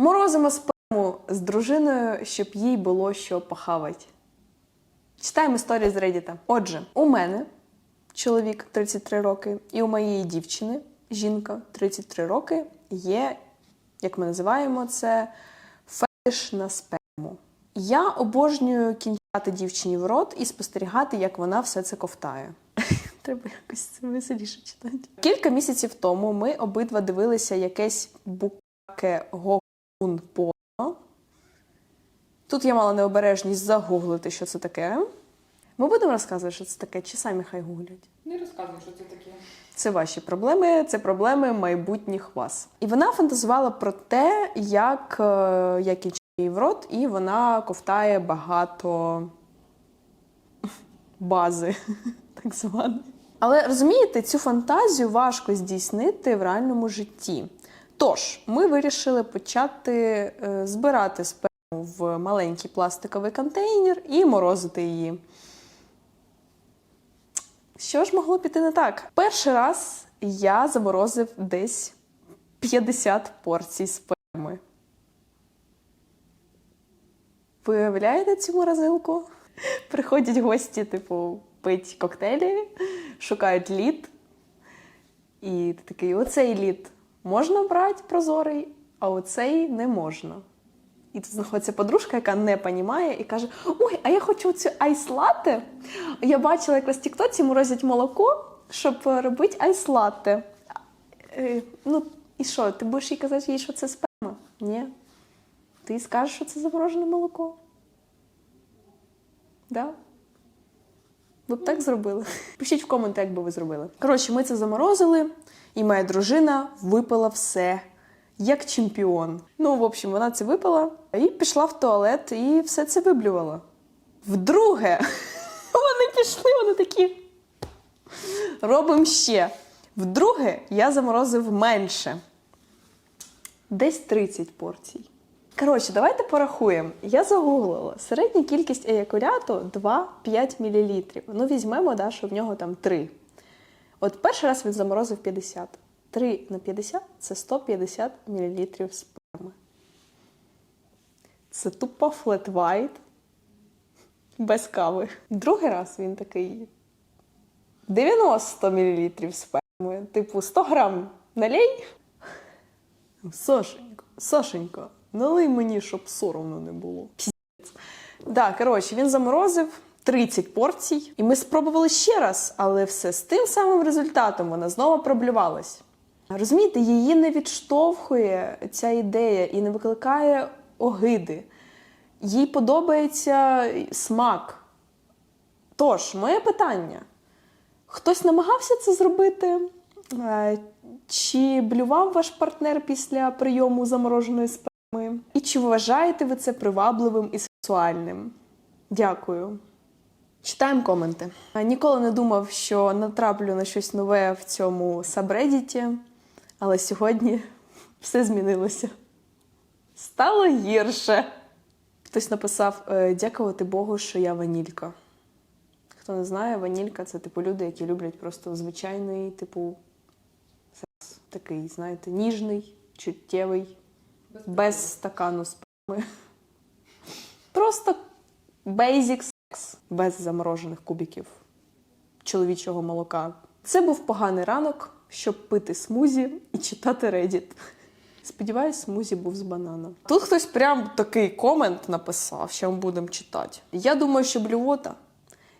Морозимо сперму з дружиною, щоб їй було що похавати. Читаємо історію з Reddit. Отже, у мене чоловік 33 роки, і у моєї дівчини, жінка 33 роки, є, як ми називаємо це, фетиш на сперму. Я обожнюю кінчати дівчині в рот і спостерігати, як вона все це ковтає. Треба якось це веселіше читати. Кілька місяців тому ми обидва дивилися якесь букаке гокун порно. Тут я мала необережність загуглити, що це таке. Ми будемо розказувати, що це таке, чи самі хай гуглять. Не розказуй, що це таке. Це ваші проблеми, це проблеми майбутніх вас. І вона фантазувала про те, як е, я в рот, і вона ковтає багато бази, так званої. Але розумієте, цю фантазію важко здійснити в реальному житті. Тож, ми вирішили почати е, збирати сперму в маленький пластиковий контейнер і морозити її. Що ж могло піти не так? Перший раз я заморозив десь 50 порцій сперми. Ви уявляєте цю морозилку? Приходять гості, типу, пить коктейлі, шукають лід. І ти такий: оцей лід можна брати прозорий, а оцей не можна. І тут знаходиться подружка, яка не понімає, і каже: Ой, а я хочу цю айс-латте. Я бачила, як в Тіктоці морозять молоко, щоб е, робити айс-латте. Е, Ну, і що, ти будеш їй казати, їй, що це сперма? Ні. Ти скажеш, що це заморожене молоко. Да? Ви б так зробили? Пишіть в коменти, як би ви зробили. Коротше, ми це заморозили, і моя дружина випила все як чемпіон. Ну, в общем, вона це випила і пішла в туалет і все це виблювала. Вдруге, вони пішли, вони такі. Робимо ще. Вдруге, я заморозив менше. Десь 30 порцій. Коротше, давайте порахуємо. Я загуглила. Середня кількість еякуляту 2-5 мл. Ну, візьмемо, да, що в нього там 3. От перший раз він заморозив 50. 3 на 50 це 150 мл сперми. Це тупо флет white без кави. Другий раз він такий 90 мл сперми. Типу 100 грам налей. Сашенька, Сашенька, налий мені, щоб соромно не було. Піздець. Да, коротше, він заморозив 30 порцій, і ми спробували ще раз, але все з тим самим результатом вона знову проблювалась. Розумієте, її не відштовхує ця ідея і не викликає огиди. Їй подобається смак. Tож, моє питання: хтось намагався це зробити? Е, Чи блював ваш партнер після прийому замороженої сперми? І чи вважаєте ви це привабливим і сексуальним? Дякую. Читаємо коменти. Ніколи не думав, що натраплю на щось нове в цьому сабредіті, але сьогодні все змінилося. Стало гірше. Хтось написав: «Е, дякувати Богу, що я ванілька. Хто не знає, ванілька це типу люди, які люблять просто звичайний, типу, секс. Такий, знаєте, ніжний, чуттєвий, без стакану сперми. Просто секс, без заморожених кубиків чоловічого молока. Це був поганий ранок, щоб пити смузі і читати Reddit. Сподіваюсь, смузі був з банана. Тут хтось прям такий комент написав, що ми будемо читати. Я думаю, що блювота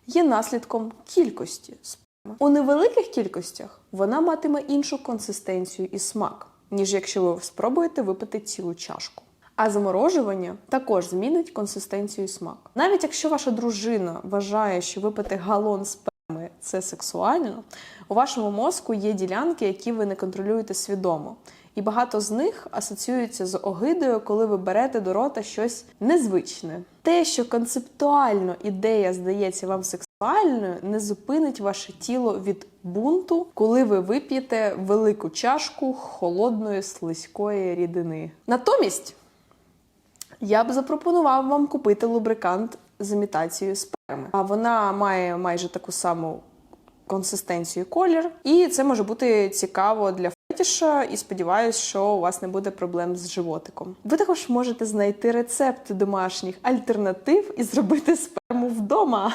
є наслідком кількості сперми. У невеликих кількостях вона матиме іншу консистенцію і смак, ніж якщо ви спробуєте випити цілу чашку. А заморожування також змінить консистенцію і смак. Навіть якщо ваша дружина вважає, що випити галон сперми це сексуально, у вашому мозку є ділянки, які ви не контролюєте свідомо. І багато з них асоціюються з огидою, коли ви берете до рота щось незвичне. Те, що концептуально ідея здається вам сексуальною, не зупинить ваше тіло від бунту, коли ви вип'єте велику чашку холодної слизької рідини. Натомість я б запропонував вам купити лубрикант з імітацією сперми. А вона має майже таку саму консистенцію колір, і це може бути цікаво для завзятіша і сподіваюся, що у вас не буде проблем з животиком. Ви також можете знайти рецепти домашніх альтернатив і зробити сперму вдома.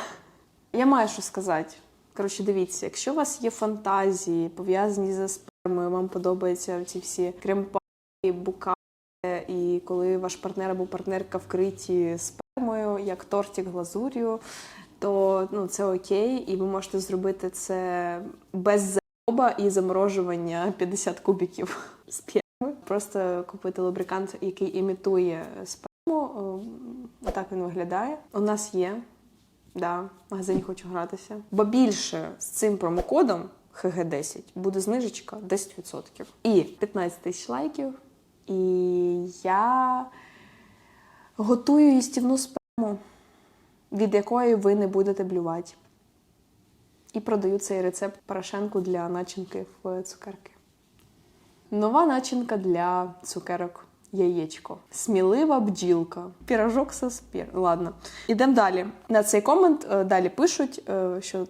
Я маю що сказати. Коротше, дивіться, якщо у вас є фантазії, пов'язані зі спермою, вам подобаються ці всі кремпа, бука, і коли ваш партнер або партнерка вкриті спермою, як тортик глазур'ю, то ну, це окей, і ви можете зробити це без зароба і заморожування 50 кубіків сперми. Просто купити лубрикант, який імітує сперму. О, Отак він виглядає. У нас є. Да, в магазині хочу гратися. Бо більше з цим промокодом HG10 буде знижечка 10%. І 15 тисяч лайків. І я готую їстівну сперму, від якої ви не будете блювати. І продаю цей рецепт Порошенку для начинки в цукерки. Нова начинка для цукерок. Яєчко. Смілива бджілка. Пірожок со спір. Ладно. Ідемо далі. На цей комент е, далі пишуть, е, що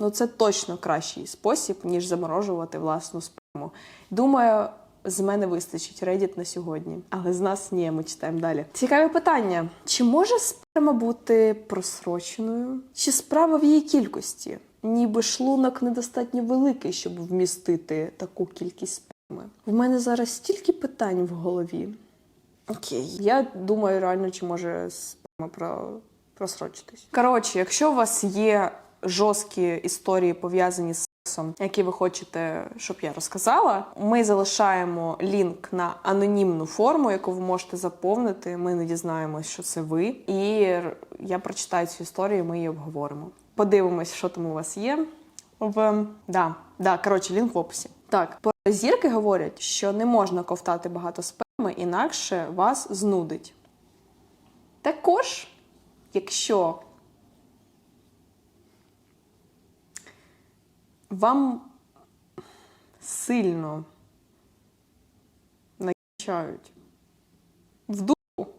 ну, це точно кращий спосіб, ніж заморожувати власну сперму. Думаю, з мене вистачить Reddit на сьогодні. Але з нас ні, ми читаємо далі. Цікаве питання: чи може сперма бути просроченою? Чи справа в її кількості? Ніби шлунок недостатньо великий, щоб вмістити таку кількість сперми. В мене зараз стільки питань в голові. Окей, я думаю, реально, чи може сперма про... просрочитись. Коротше, якщо у вас є жорсткі історії пов'язані з які ви хочете, щоб я розказала, ми залишаємо лінк на анонімну форму, яку ви можете заповнити. Ми не дізнаємось, що це ви. І я прочитаю цю історію, ми її обговоримо. Подивимось, що там у вас є. В да, да, коротше, лінк в описі. Так, про зірки говорять, що не можна ковтати багато сперми, інакше вас знудить. Також, якщо вам сильно накачають в дупу,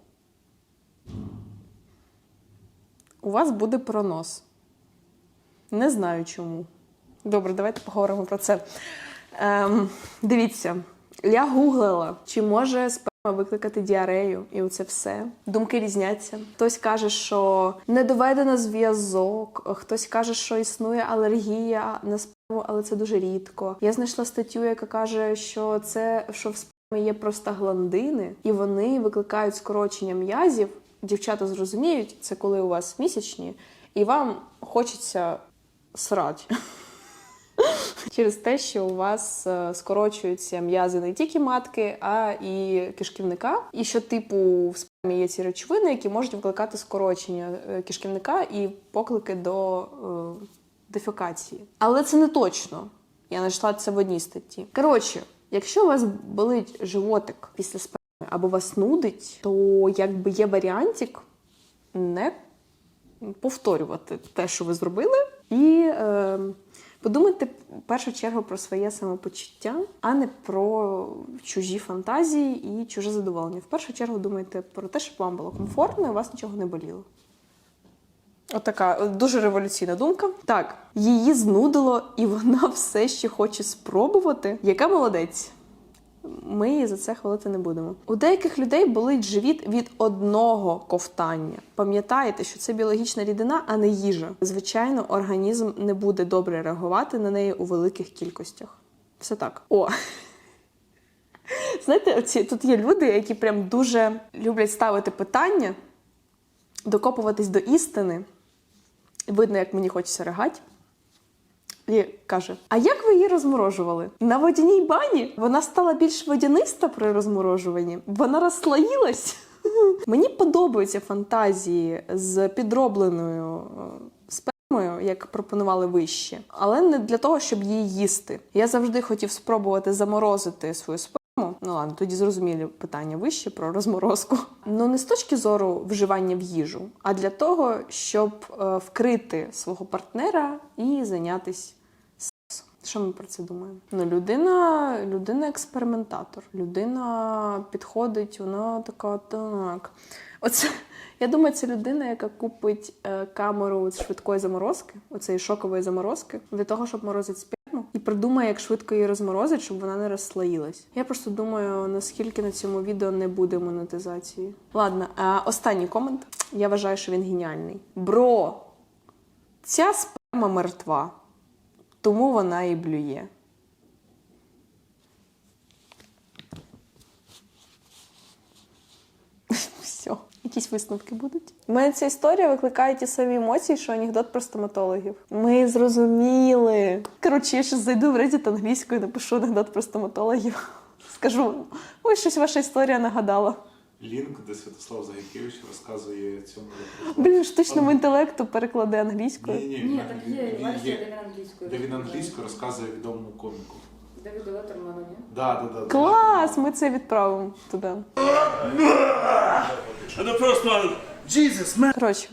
у вас буде пронос. Не знаю чому. Добре, давайте поговоримо про це. Ем, дивіться, я гуглила, чи може сперма викликати діарею, і оце все. Думки різняться. Хтось каже, що не доведено зв'язок, хтось каже, що існує алергія на сперму, але це дуже рідко. Я знайшла статтю, яка каже, що це що в спермі є простагландини, і вони викликають скорочення м'язів. Дівчата зрозуміють, це коли у вас місячні, і вам хочеться срати. Через те, що у вас е, скорочуються м'язи не тільки матки, а і кишківника. І що, типу, в спермі є ці речовини, які можуть викликати скорочення е, кишківника і поклики до дефекації. Але це не точно. Я знайшла це в одній статті. Коротше, якщо у вас болить животик після сперми або вас нудить, то якби є варіантик не повторювати те, що ви зробили, і е, подумайте в першу чергу про своє самопочуття, а не про чужі фантазії і чуже задоволення. В першу чергу думайте про те, щоб вам було комфортно і у вас нічого не боліло. Отака дуже революційна думка. Так, її знудило, і вона все ще хоче спробувати. Яка молодець? Ми її за це хвалити не будемо. У деяких людей болить живіт від одного ковтання. Пам'ятайте, що це біологічна рідина, а не їжа. Звичайно, організм не буде добре реагувати на неї у великих кількостях. Все так. О. Знаєте, оці, тут є люди, які прям дуже люблять ставити питання, докопуватись до істини. Видно, як мені хочеться ригати. І каже: А як ви її розморожували? На водяній бані вона стала більш водяниста при розморожуванні, вона розслоїлась. Мені подобаються фантазії з підробленою е, спермою, як пропонували вище, але не для того, щоб її їсти. Я завжди хотів спробувати заморозити свою сперму. Ну ладно, тоді зрозумілі питання вище про розморозку. Ну не з точки зору вживання в їжу, а для того, щоб е, вкрити свого партнера і зайнятися сексом. Що ми про це думаємо? Ну, людина, людина експериментатор. Людина підходить, вона така так. Оце я думаю, це людина, яка купить е, камеру швидкої заморозки, оцеї шокової заморозки, для того, щоб морозити сперму, і придумає, як швидко її розморозити, щоб вона не розслоїлась. Я просто думаю, наскільки на цьому відео не буде монетизації. Ладно, а останній комент. Я вважаю, що він геніальний. Бро, ця сперма мертва, тому вона і блює. Все, якісь висновки будуть. У мене ця історія викликає ті самі емоції, що анекдот про стоматологів. Ми зрозуміли. Коротше, я ще зайду в Reddit англійською, напишу анекдот про стоматологів. Скажу, ой, щось ваша історія нагадала. Лінк, де Святослав Загайкевич розказує цьому. Блін, штучному інтелекту переклади англійською. Ні, ні, Ні, так є версія, є, де він англійською. де він англійською розказує відомому коміку. Давіду Леттерману, ні? Да, да, да. Клас! Ми це відправимо туди. Jesus, man. Коротше,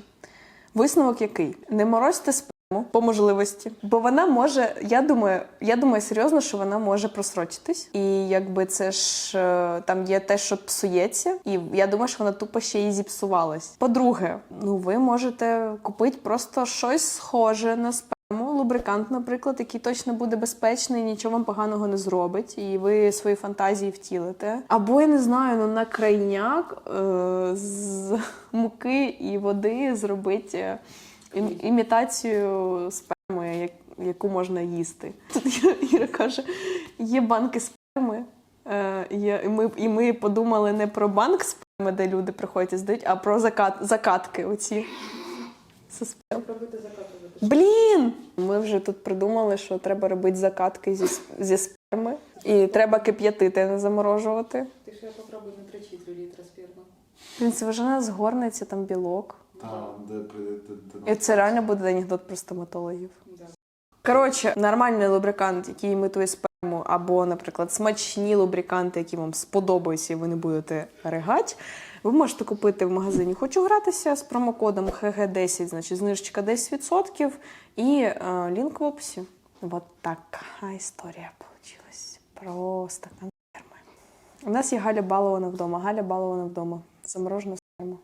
висновок який? Не морозьте сперму по можливості, бо вона може. Я думаю, я думаю серйозно, що вона може просрочитись. І якби це ж е, там є те, що псується, і я думаю, що вона тупо ще і зіпсувалась. По-друге, ну ви можете купити просто щось схоже на сперму. Лубрикант, наприклад, який точно буде безпечний, нічого вам поганого не зробить, і ви свої фантазії втілите. Або я не знаю, ну на крайняк е- з муки і води зробити е, ім- імітацію сперми, як- яку можна їсти. Тут Іра каже: є банки сперми. Е, є, і, ми, і ми подумали не про банк сперми, де люди приходять і здають, а про закат, закатки. Оці. Сперми. Закатувати. Блін! Ми вже тут придумали, що треба робити закатки зі, зі сперми. І треба кип'ятити, а не заморожувати. Ти ще попробуй на 3 4 літра сперми. Блін, це вже не згорнеться, там білок. Де, І це реально буде анекдот про стоматологів. Да. Коротше, нормальний лубрикант, який імітує сперму, або, наприклад, смачні лубриканти, які вам сподобаються, і ви не будете ригати, ви можете купити в магазині Хочу гратися з промокодом HG10, значить знижечка 10%, і е, лінк в описі. Вот така історія получилась. Просто консерви. У нас є Галя балована вдома. Галя балована вдома. Заморожена сперма.